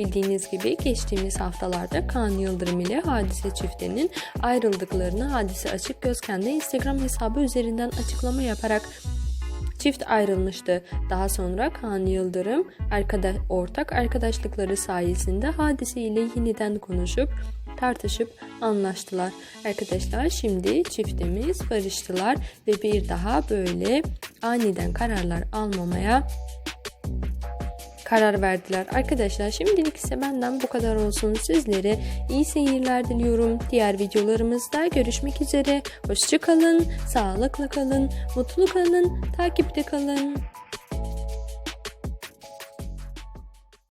Bildiğiniz gibi geçtiğimiz haftalarda Kaan Yıldırım ile Hadise çiftinin ayrıldıklarını Hadise Açık Göz kendi Instagram hesabı üzerinden açıklama yaparak Çift ayrılmıştı. Daha sonra Kaan Yıldırım arkada, ortak arkadaşlıkları sayesinde hadise ile yeniden konuşup tartışıp anlaştılar. Arkadaşlar şimdi çiftimiz barıştılar ve bir daha böyle aniden kararlar almamaya karar verdiler. Arkadaşlar şimdilik ise benden bu kadar olsun. Sizlere iyi seyirler diliyorum. Diğer videolarımızda görüşmek üzere. Hoşçakalın, sağlıklı kalın, mutlu kalın, takipte kalın.